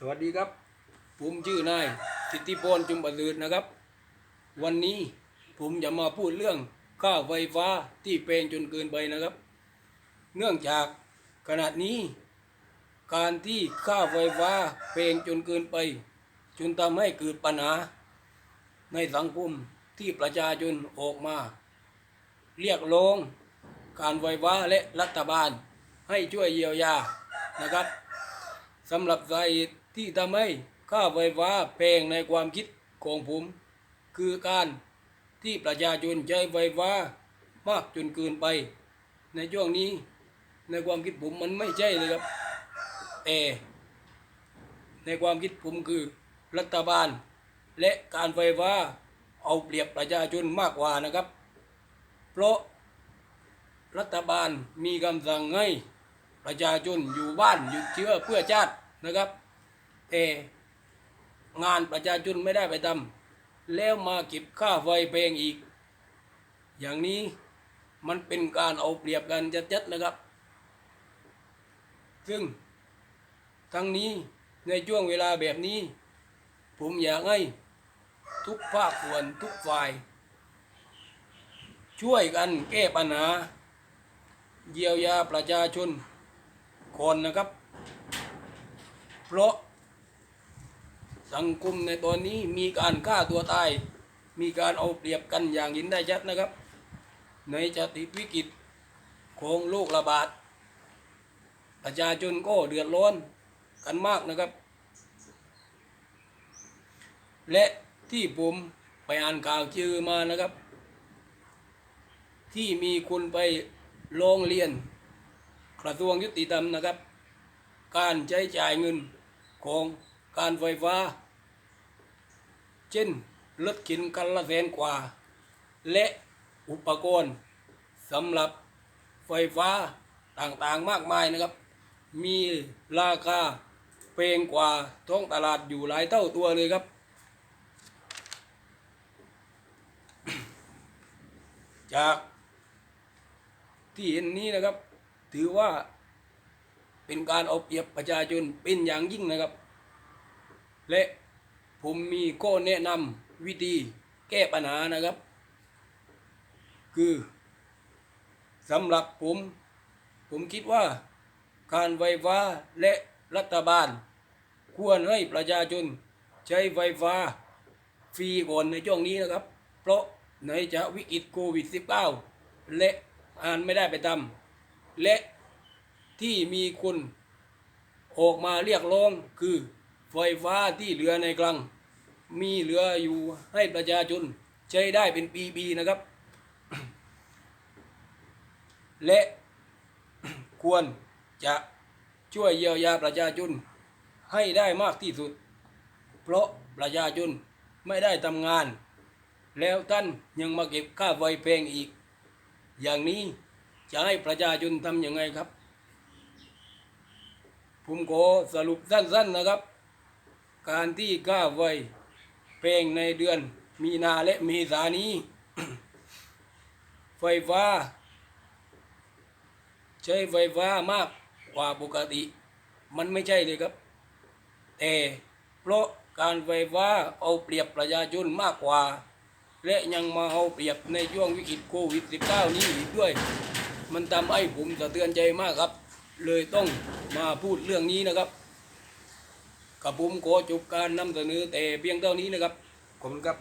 สวัสดีครับ ผมชื่อนายสิทธิพรจุมประเสริฐนะครับ วันนี้ผมจะมาพูดเรื่องค่าไฟฟ้าที่แพงจนเกินไปนะครับ เนื่องจากขณะนี้ การที่ค่าไฟฟ้าแพงจนเกินไป จนทำให้เกิดปัญหา ในสังคมที่ประชาชนออกมา เรียกร้องการไฟฟ้าและรัฐบาลให้ช่วยเยียวยานะครับ สำหรับสาเหตุที่ทำให้ค่าไฟฟ้าแพงในความคิดของผม คือการที่ประชาชนใช้ไฟฟ้ามากจนเกินไป ในช่วงนี้ในความคิดผมมันไม่ใช่เลยครับแต่ในความคิดผมคือรัฐบาล และการไฟฟ้าเอาเปรียบประชาชนมากกว่านะครับ เพราะรัฐบาลมีคำสั่งให้ ประชาชนอยู่บ้านหยุดเชื้อเพื่อชาตินะครับแต่งานประชาชนไม่ได้ไปทำแล้วมาเก็บค่าไฟแพงอีก อย่างนี้มันเป็นการเอาเปรียบกันจัดๆนะครับ ซึ่งทั้งนี้ในช่วงเวลาแบบนี้ ผมอยากให้ทุกภาคส่วนทุกฝ่าย ช่วยกันแก้ปัญหา เยียวยาประชาชน ก่อนนะครับ เพราะสังคมในตอนนี้มีการฆ่าตัวตาย มีการเอาเปรียบกันอย่างเห็นได้ชัดนะครับ ในจติวิกฤตของโรคระบาดประชาชนก็เดือดร้อนกันมากนะครับ และที่ผมไปอ่านข่าวเจอมานะครับ ที่มีคนไปร้องเรียน ระทรวงยุติธรรมนะครับ การใช้จ่ายเงินของการไฟฟ้า เช่นรถข็นคันละแสนกว่า และอุปกรณ์สำหรับไฟฟ้าต่างๆมากมายนะครับ มีราคาแพงกว่าท้องตลาดอยู่หลายเท่าตัวเลยครับ จากที่เห็นนี้นะครับ ถือว่าเป็นการเอาเปรียบประชาชนเป็นอย่างยิ่งนะครับ และผมมีข้อแนะนำวิธีแก้ปัญหานะครับ คือสำหรับผม ผมคิดว่าการไฟฟ้าและรัฐบาล ควรให้ประชาชนใช้ไฟฟ้าฟรีก่อนในช่วงนี้นะครับ เพราะไหนจะวิกฤตโควิด -19 และอ่านไม่ได้ไปทำ และที่มีคนออกมาเรียกร้องคือไฟฟ้าที่เหลือในกลัง มีเหลืออยู่ให้ประชาชนใช้ได้เป็นปีๆนะครับ และควรจะช่วยเยียวยาประชาชนให้ได้มากที่สุด เพราะประชาชนไม่ได้ทำงาน แล้วท่านยังมาเก็บค่าไฟแพงอีก อย่างนี้ จะให้ประชาชนทำยังไงครับ ผมขอสรุปสั้นๆนะครับ การที่ค่าไฟแพงในเดือนมีนาและเมษานี้ ไฟฟ้า ใช้ไฟฟ้ามากกว่าปกติ มันไม่ใช่เลยครับ แต่เพราะการไฟฟ้าเอาเปรียบประชาชนมากกว่า และยังมาเอาเปรียบในช่วงวิกฤตโควิด -19 นี้อีกด้วย มันทำให้ผมสะเทือนใจมากครับ เลยต้องมาพูดเรื่องนี้นะครับกับผมขอจบการนำเสนอแต่เพียงเท่านี้นะครับขอบคุณครับ